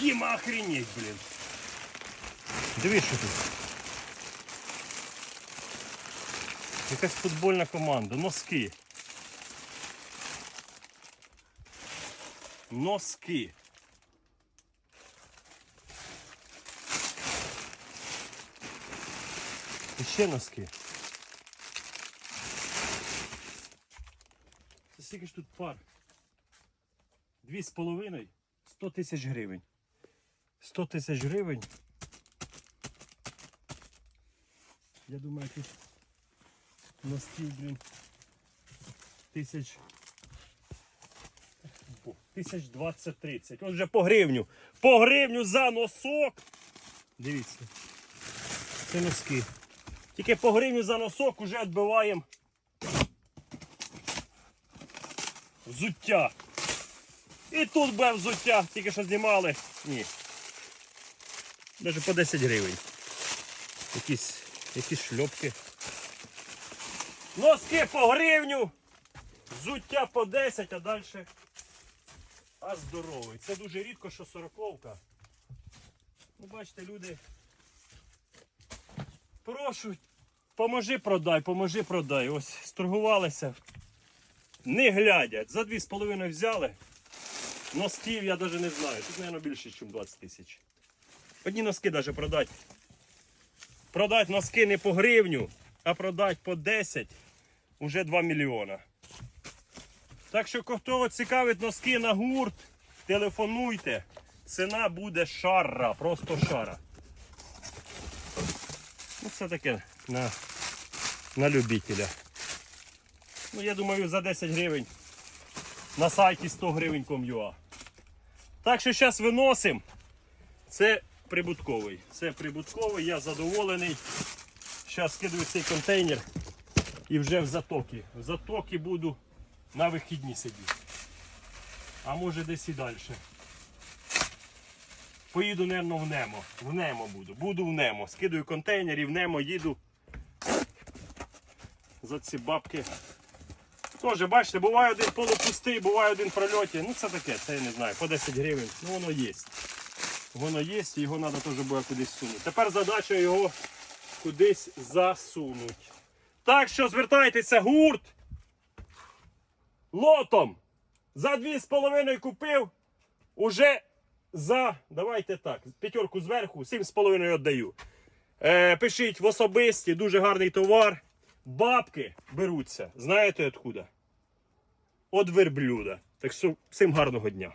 Діма, охренеть, блін. Дивись, що тут. Якась футбольна команда, носки. Носки. І ще носки. Це скільки ж тут пар? Дві з половиною 100 тисяч гривень. 100 тисяч гривень. Я думаю, тут носків, блін, тисяч. Тисяч 20-30. Ось вже по гривню. По гривню за носок. Дивіться. Це носки. Тільки по гривню за носок уже відбиваємо взуття. І тут буде взуття, тільки що знімали. Ні. Навіть по 10 гривень. Якісь, якісь шльопки. Носки по гривню. Взуття по 10, а далі. А здоровий. Це дуже рідко, що сороковка. Ну, бачите, люди прошуть. Поможи продай, поможи продай. Ось сторгувалися. Не глядять. За 2,5 взяли. Носків я навіть не знаю. Тут, мабуть, більше, ніж 20 тисяч. Одні носки навіть продати. Продати носки не по гривню, а продати по 10 уже 2 мільйона. Так що, кого цікавить носки на гурт, телефонуйте. Ціна буде шара, просто шара. Ну, це таке на, на любителя. Ну, я думаю, за 10 гривень на сайті 100 гривень com.ua. Так що зараз виносимо. Це прибутковий. Це прибутковий, я задоволений. Зараз скидаю цей контейнер і вже в затоки. В затоки буду на вихідні сидіти. А може десь і далі. Поїду, мабуть, в Немо. В Немо буду. Буду в Немо. Скидаю контейнер і в Немо їду. За ці бабки. Тоже, бачите, буває один полупустий, буває один прольоті. Ну це таке, це я не знаю, по 10 гривень. Ну воно є. Воно є, його треба теж буде кудись сунути. Тепер задача його кудись засунути. Так що звертайтеся, гурт. Лотом. За 2,5 купив. Уже за, давайте так, п'ятерку зверху, 7,5 віддаю. Е, пишіть в особисті, дуже гарний товар. Бабки беруться. Знаєте откуда? От верблюда. Так що всім гарного дня.